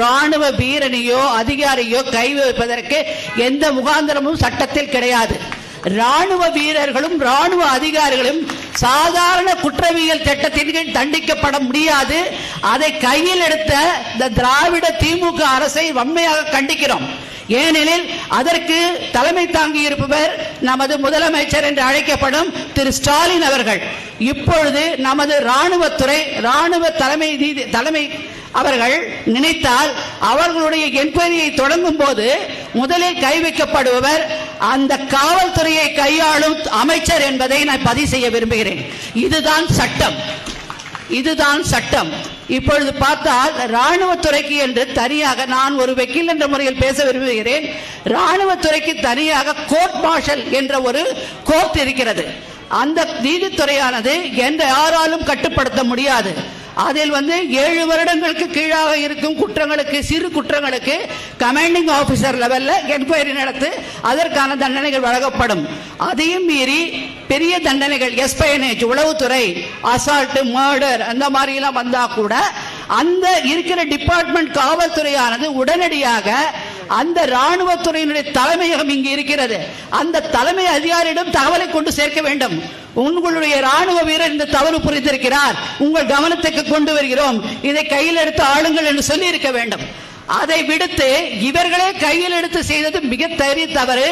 ராணுவ வீரனையோ அதிகாரியோ கை வைப்பதற்கு எந்த முகாந்திரமும் சட்டத்தில் கிடையாது. ராணுவ வீரர்களும் ராணுவ அதிகாரிகளும் சாதாரண குற்றவியல் திட்டத்தின் கீழ் தண்டிக்கப்பட முடியாது. அதை கையில் எடுத்த இந்த திராவிட திமுக அரசை வன்மையாக கண்டிக்கிறோம். ஏனெனில் அதற்கு தலைமை தாங்கி இருப்பவர் நமது முதலமைச்சர் என்று அழைக்கப்படும் திரு ஸ்டாலின் அவர்கள். இப்பொழுது நமது ராணுவத்துறை ராணுவ தலைமை நீதி தலைமை அவர்கள் நினைத்தால் அவர்களுடைய என்கொயரியை தொடங்கும் போது முதலில் கை வைக்கப்படுபவர் அந்த காவல்துறையை கையாளும் அமைச்சர் என்பதை நான் பதிவு செய்ய விரும்புகிறேன். இதுதான் சட்டம். இதுதான் சட்டம். இப்பொழுது பார்த்தால் ராணுவத்துறைக்கு என்று தனியாக நான் ஒரு வக்கீல் என்ற முறையில் பேச விரும்புகிறேன். ராணுவத்துறைக்கு தனியாக கோர்ட் மார்ஷல் என்ற ஒரு கோர்ட் இருக்கிறது. அந்த நீதித்துறையானது எந்த யாராலும் கட்டுப்படுத்த முடியாது. அதில் வந்து ஏழு வருடங்களுக்கு கீழாக இருக்கும் குற்றங்களுக்கு சிறு குற்றங்களுக்கு கமாண்டிங் ஆபீசர் லெவலில் என்கொயரி நடத்து அதற்கான தண்டனைகள் வழங்கப்படும். அதையும் மீறி பெரிய தண்டனைகள் எஸ்பயனேஜ் உளவுத்துறை அசால்ட் மர்டர் அந்த மாதிரிலாம் வந்தால் கூட அந்த இருக்கிற டிபார்ட்மெண்ட் காவல்துறையானது உடனடியாக அந்த ராணுவத்துறையினுடைய தலைமையகம் இங்கு இருக்கிறது. அந்த தலைமை அதிகாரியிடம் தகவலை கொண்டு சேர்க்க வேண்டும். உங்களுடைய ராணுவ வீரர் இந்த தவறு புரிந்திருக்கிறார். உங்கள் கவனத்துக்கு கொண்டு வருகிறோம். இதை கையில் எடுத்து ஆளுங்கள் என்று சொல்லி இருக்க வேண்டும். அதை விடுத்து இவர்களே கையில் எடுத்து செய்தது மிக தரி தவறு.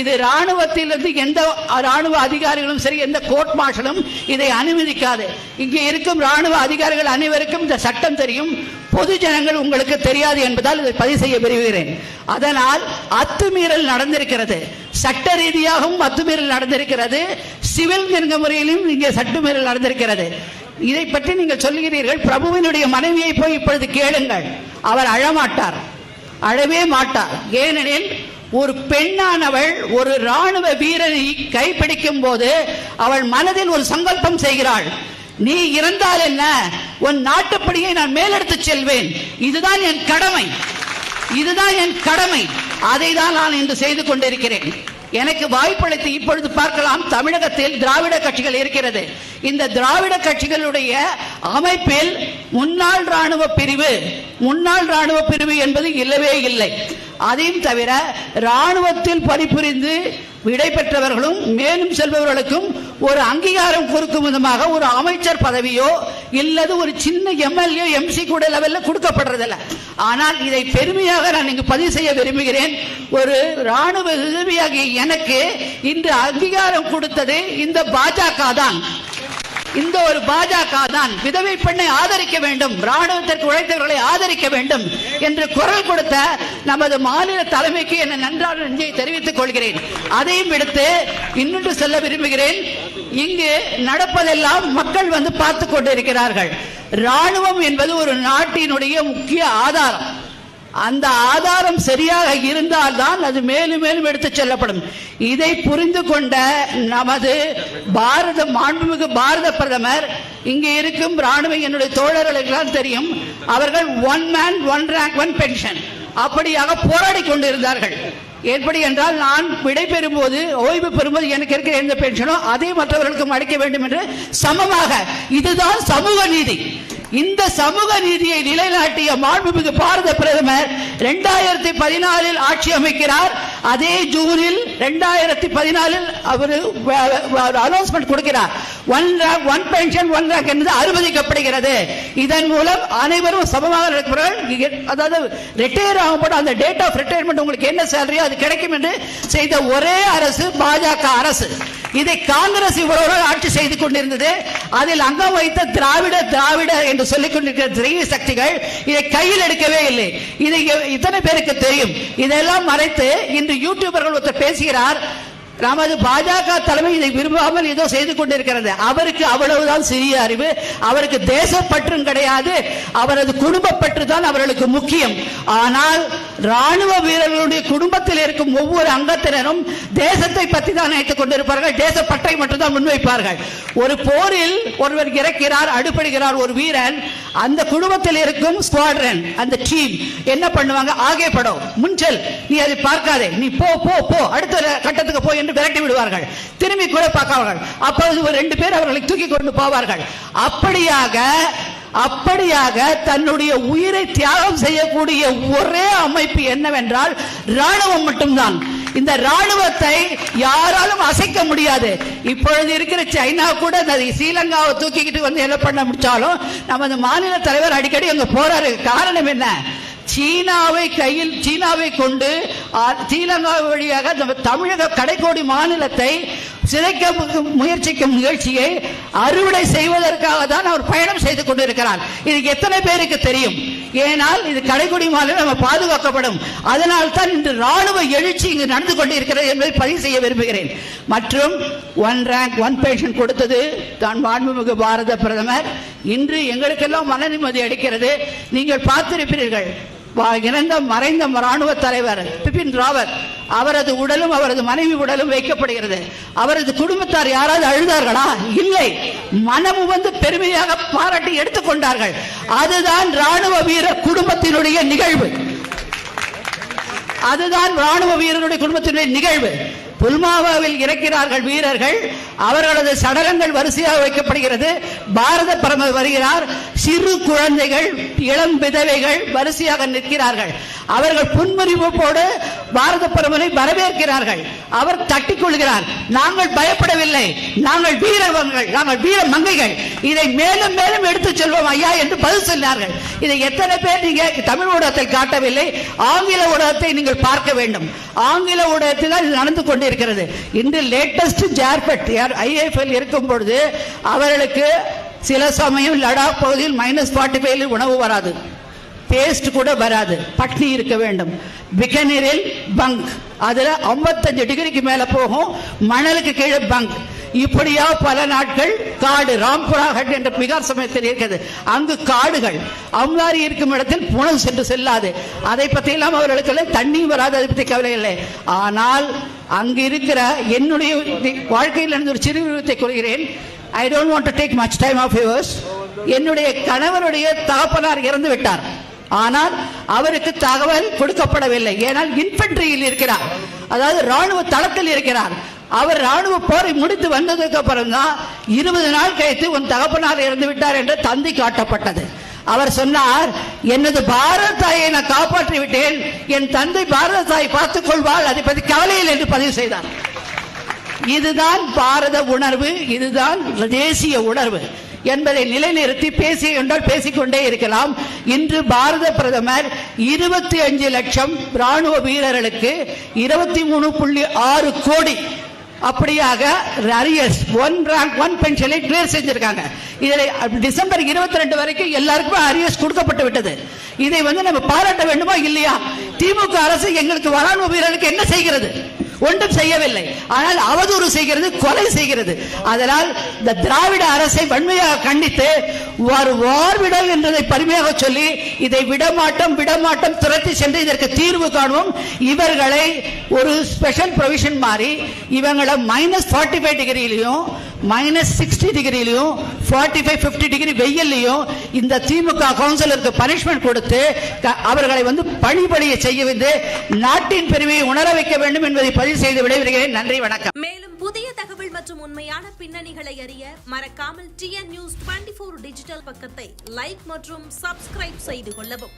இது ராணுவத்திலிருந்து எந்த ராணுவ அதிகாரிகளும் சரி எந்த கோர்ட் மார்ஷலும் இதை அனுமதிக்காது. இங்கே இருக்கும் ராணுவ அதிகாரிகள் அனைவருக்கும் இந்த சட்டம் தெரியும். பொது ஜனங்கள் உங்களுக்கு தெரியாது என்பதால் இதை பதிவு செய்ய விரும்புகிறேன். அதனால் அத்துமீறல் நடந்திருக்கிறது. சட்ட ரீதியாகவும் அத்துமீறல் நடந்திருக்கிறது. சிவில் என்கிற முறையிலும் இங்கே சட்டமீறல் நடந்திருக்கிறது. இதை பற்றி நீங்கள் சொல்லுகிறீர்கள் பிரபுவினுடைய மனைவியை போய் இப்பொழுது கேளுங்கள். அவர் அழமாட்டார். அழவே மாட்டார். ஏனெனில் ஒரு பெண்ணானவள் ஒரு ராணுவ வீரனை கைப்பிடிக்கும் போது அவள் மனதில் ஒரு சங்கல்பம் செய்கிறாள். நீ இறந்தால் என்ன? உன் நாட்டுப்படியை நான் மேலெடுத்து செல்வேன். இதுதான் என் கடமை. இதுதான் என் கடமை. அதை தான் நான் இன்று செய்து கொண்டிருக்கிறேன். எனக்கு வாய்ப்பளித்து இப்பொழுது பார்க்கலாம் தமிழகத்தில் திராவிட கட்சிகள் இருக்கிறது. இந்த திராவிட கட்சிகளுடைய அமைப்பில் முன்னாள் ராணுவ பிரிவு முன்னாள் ராணுவ பிரிவு என்பது இல்லவே இல்லை. அதையும் தவிர ராணுவத்தில் பணிபுரிந்து விடை பெற்றவர்களும் மேலும் செல்பவர்களுக்கும் ஒரு அங்கீகாரம் கொடுக்கும் விதமாக ஒரு அமைச்சர் பதவியோ இல்லது ஒரு சின்ன எம்எல்ஏ எம்சி கூட லெவல்ல கொடுக்கப்படுறதில்ல. ஆனால் இதை பெருமையாக நான் இங்கு பதிவு செய்ய விரும்புகிறேன். ஒரு ராணுவ உதவியாகிய எனக்கு இன்று அங்கீகாரம் கொடுத்தது இந்த பாஜக தான். இந்த ஒரு பாஜக தான் விதவை பெண்ணை ஆதரிக்க வேண்டும் ராணுவத்திற்கு உழைத்தவர்களை ஆதரிக்க வேண்டும் என்று குரல் கொடுத்த நமது மாநில தலைமைக்கு என நன்றான நன்றியை தெரிவித்துக் கொள்கிறேன். அதையும் விடுத்து இன்னொன்று சொல்ல விரும்புகிறேன். இங்கு நடப்பதெல்லாம் மக்கள் வந்து பார்த்து கொண்டிருக்கிறார்கள். ராணுவம் என்பது ஒரு நாட்டினுடைய முக்கிய ஆதாரம். அந்த ஆதாரம் சரியாக இருந்தால்தான் அது மேலும் மேலும் எடுத்துச் செல்லப்படும். இதை புரிந்து கொண்ட நமது பாரத மாண்புமிகு பாரத பிரதமர் இங்கே இருக்கும் ராணுவ என்னுடைய தோழர்களுக்கெல்லாம் தெரியும் அவர்கள் one man one rank one pension அப்படியாக போராடி கொண்டிருந்தார்கள். எப்படி என்றால் நான் விடை பெறும்போது ஓய்வு பெறும்போது எனக்கு இருக்கிற எந்த பென்ஷனோ அதை மற்றவர்களுக்கும் அளிக்க வேண்டும் என்று சமமாக இதுதான் சமூக நீதி. இந்த சமூக நீதியை நிலைநாட்டிய மாண்புமிகு பாரத பிரதமர் இரண்டாயிரத்தி பதினாலில் ஆட்சி அமைக்கிறார். அதே ஜூனில் இரண்டாயிரத்தி பதினாலில் அவர் அனௌன்ஸ்மெண்ட் கொடுக்கிறார். One rank one pension one rank என்பது அனுமதிக்கப்படுகிறது. இதன் மூலம் அனைவரும் சமமாக இருக்கிறார்கள் அதாவது ரிட்டையர் ஆகும்போது அந்த டேட் ஆஃப் ரிட்டையர்மெண்ட் உங்களுக்கு என்ன சேலரியோ அது கிடைக்கும் என்று செய்த ஒரே அரசு பாஜக அரசு. இதை காங்கிரஸ் இவ்வளவு ஆட்சி செய்து கொண்டிருந்தது. அதில் அங்கம் வைத்த திராவிட திராவிட என்று சொல்லிக் கொண்டிருக்கிற திரைய சக்திகள் இதை கையில் எடுக்கவே இல்லை. இதை இத்தனை பேருக்கு தெரியும். இதெல்லாம் மறைத்து இன்று யூடியூபர்கள் ஒருத்தர் பேசுகிறார். நமது பாஜக தலைமை இதை விரும்பாமல் ஏதோ செய்து கொண்டிருக்கிறது. அவருக்கு அவ்வளவுதான் சிறிய அறிவு. அவருக்கு தேசப்பற்றும் கிடையாது. அவரது குடும்பப்பற்று தான் அவர்களுக்கு முக்கியம். ஆனால் ராணுவ வீரர்களுடைய குடும்பத்தில் இருக்கும் ஒவ்வொரு அங்கத்தினரும் தேசத்தை பற்றி தான் நினைத்துக் கொண்டிருப்பார்கள். தேசப்பட்டை மட்டும்தான் முன்வைப்பார்கள். ஒரு போரில் ஒருவர் இறக்கிறார் அடுப்படுகிறார் ஒரு வீரன் அந்த குடும்பத்தில் இருக்கும் ஸ்குவாட்ரன் அந்த டீம் என்ன பண்ணுவாங்க? ஆகே படம் முன்செல் நீ அதை பார்க்காதே. நீ போ போ போ அடுத்த கட்டத்துக்கு போ என்று விரட்டி விடுவார்கள். திரும்பி கூட பார்ப்பார்கள் அப்பொழுது ஒரு ரெண்டு பேர் அவர்களை தூக்கி கொண்டு போவார்கள். அப்படியாக அப்படியாக தன்னுடைய உயிரை தியாகம் செய்யக்கூடிய ஒரே அமைப்பு என்னவென்றால் ராணுவம் மட்டும்தான். இந்த ராணுவத்தை யாராலும் அசைக்க முடியாது. இப்பொழுது இருக்கிற சைனா கூட இந்த ஸ்ரீலங்காவை தூக்கிக்கிட்டு வந்து என்ன பண்ண முடிச்சாலும் நமது மாநில தலைவர் அடிக்கடி அங்க போறாரு. காரணம் என்ன? சீனாவை கையில் சீனாவை கொண்டு ஸ்ரீலங்கா வழியாக நம்ம தமிழக கடைக்கோடி மாநிலத்தை சிதைக்க முயற்சிக்கும் நிகழ்ச்சியை அறுவடை செய்வதற்காக தான் அவர் பயணம் செய்து கொண்டிருக்கிறார். இது எத்தனை பேருக்கு தெரியும்? ஏனால் இது கடைக்குடி மாநிலம் நம்ம பாதுகாக்கப்படும். அதனால் தான் இன்று ராணுவ எழுச்சி இங்கு நடந்து கொண்டிருக்கிறது என்பதை பதிவு செய்ய விரும்புகிறேன். மற்றும் ஒன் ரேங்க் ஒன் பென்ஷன் கொடுத்தது தான் மாண்புமிகு பாரத பிரதமர். இன்று எங்களுக்கெல்லாம் மன நிம்மதி அளிக்கிறது. நீங்கள் பார்த்திருப்பீர்கள் இறந்த மறைந்த ராணுவ தலைவர் பிபின் ராவத். அவரது உடலும் அவரது மனைவி உடலும் வைக்கப்படுகிறது. அவரது குடும்பத்தார் யாராவது அழுதார்களா? இல்லை. மனமு வந்து பெருமையாக பாராட்டி எடுத்துக்கொண்டார்கள். அதுதான் ராணுவ வீர குடும்பத்தினுடைய நிகழ்வு. அதுதான் ராணுவ வீரருடைய குடும்பத்தினுடைய நிகழ்வு. புல்மாவாவில் இறக்கிறார்கள் வீரர்கள். அவர்களது சடலங்கள் வரிசையாக வைக்கப்படுகிறது. பாரத பிரதமர் வருகிறார். சிறு குழந்தைகள் இளம் விதவைகள் வரிசையாக நிற்கிறார்கள். அவர்கள் புன்முறிவோடு பாரத பிரதமரை வரவேற்கிறார்கள். அவர் தட்டிக் கொள்கிறார். நாங்கள் பயப்படவில்லை. நாங்கள் வீரவங்கள் நாங்கள் வீர மங்கைகள். இதை மேலும் மேலும் எடுத்துச் செல்வோம் ஐயா என்று பதில் சொன்னார்கள். இதை எத்தனை பேர் நீங்க தமிழ் ஊடகத்தில் காட்டவில்லை ஆங்கில ஊடகத்தை நீங்கள் பார்க்க வேண்டும். ஆங்கில ஊடகத்தில் தான் இது நடந்து கொண்டிருக்கிறது. இன்று லேட்டஸ்ட் ஜார்பட் ஐஎஃப்எல் இருக்கும் பொழுது அவர்களுக்கு சில சமயம் லடாக் பகுதியில் மைனஸ் ஃபார்ட்டி ஃபைவ்ல உணவு வராது. டேஸ்ட் கூட வராது. பட்னி இருக்க வேண்டும். பிகனீரில் பங்க் அதில் ஐம்பத்தஞ்சு டிகிரிக்கு மேலே போகும். மணலுக்கு கீழே பங்க் இப்படியா பல நாட்கள் காடு ராம்புராகட் என்ற பிகார் சமயத்தில் இருக்கிறது. அங்கு காடுகள் அம்லாரி இருக்கும் இடத்தில் புனல் சென்று செல்லாது. அதை பற்றியெல்லாம் அவர்களுக்கு தண்ணியும் வராது அதை பற்றி கவலை இல்லை. ஆனால் அங்கு இருக்கிற என்னுடைய வாழ்க்கையில் நடந்த ஒரு சிறு விருவத்தை கொள்கிறேன் I don't want to take much time of yours என்னுடைய கணவருடைய தகப்பனார் இறந்து விட்டார். ஆனால் அவருக்கு தகவல் கொடுக்கப்படவில்லை. ஏனால் இன்ஃபென்ட்ரியில் இருக்கிறார். அதாவது ராணுவ தளத்தில் இருக்கிறார். அவர் ராணுவ போரை முடித்து வந்ததுக்கு அப்புறம் தான் இருபது நாள் கழித்து உன் தகப்பனார் இறந்து விட்டார் என்று தந்தி காட்டப்பட்டது. அவர் சொன்னார் எனது பாரத தாயை நான் காப்பாற்றி விட்டேன். என் தந்தை பாரத தாய் பார்த்துக் கொள்வாள். அதை பற்றி கவலையில் என்று பதிவு செய்தார். இதுதான் பாரத உணர்வு இதுதான் தேசிய உணர்வு. என்பதை நிலைநிறுத்தி பேசி என்றால் பேசிக்கொண்டே இருக்கலாம். இன்று பாரத பிரதமர் இருபத்தி அஞ்சு லட்சம் ராணுவ வீரர்களுக்கு இருபத்தி மூணு புள்ளி ஆறு கோடி அப்படியாக அரியர்ஸ் ஒன் ரேங்க் ஒன் பென்ஷனை கிளியர் செஞ்சிருக்காங்க. இதில் டிசம்பர் இருபத்தி ரெண்டு வரைக்கும் எல்லாருக்குமே அரியர்ஸ் கொடுக்கப்பட்டு விட்டது. இதை வந்து நம்ம பாராட்ட வேண்டுமா? இல்லையா? திமுக அரசு எங்களுக்கு வரான் வீரர்களுக்கு என்ன செய்கிறது? ஒன்றும் செய்யவில்லை. ஆனால் அவதூறு செய்கிறது கொலை செய்கிறது. அதனால் இந்த திராவிட அரசை வன்மையாக கண்டித்து ஒரு வார்விடல் என்றதை பரிமையாக சொல்லி இதை விடமாட்டம் விடமாட்டம் துரத்தி சென்று இதற்கு தீர்வு காணுவோம். இவர்களை ஒரு ஸ்பெஷல் ப்ரொவிஷன் மாறி இவங்களை மைனஸ் ஃபார்ட்டி ஃபைவ் டிகிரியிலையும் மைனஸ் சிக்ஸ்டி டிகிரிலையும் ஃபார்ட்டி ஃபைவ் ஃபிஃப்டி டிகிரி வெயில்லையும் இந்த திமுக கவுன்சிலருக்கு பனிஷ்மெண்ட் கொடுத்து அவர்களை வந்து பணிபடிய செய்ய வந்து நாட்டின் பெருமையை உணர வைக்க வேண்டும் என்பதை பதிவு செய்து விடைபெறுகிறேன். நன்றி வணக்கம். மேலும் புதிய தகவல் மற்றும் உண்மையான பின்னணிகளை அறிய மறக்காமல் டிஎன் நியூஸ் டுவெண்ட்டி டிஜிட்டல் பக்கத்தை லைக் மற்றும் சப்ஸ்கிரைப் செய்து கொள்ளவும்.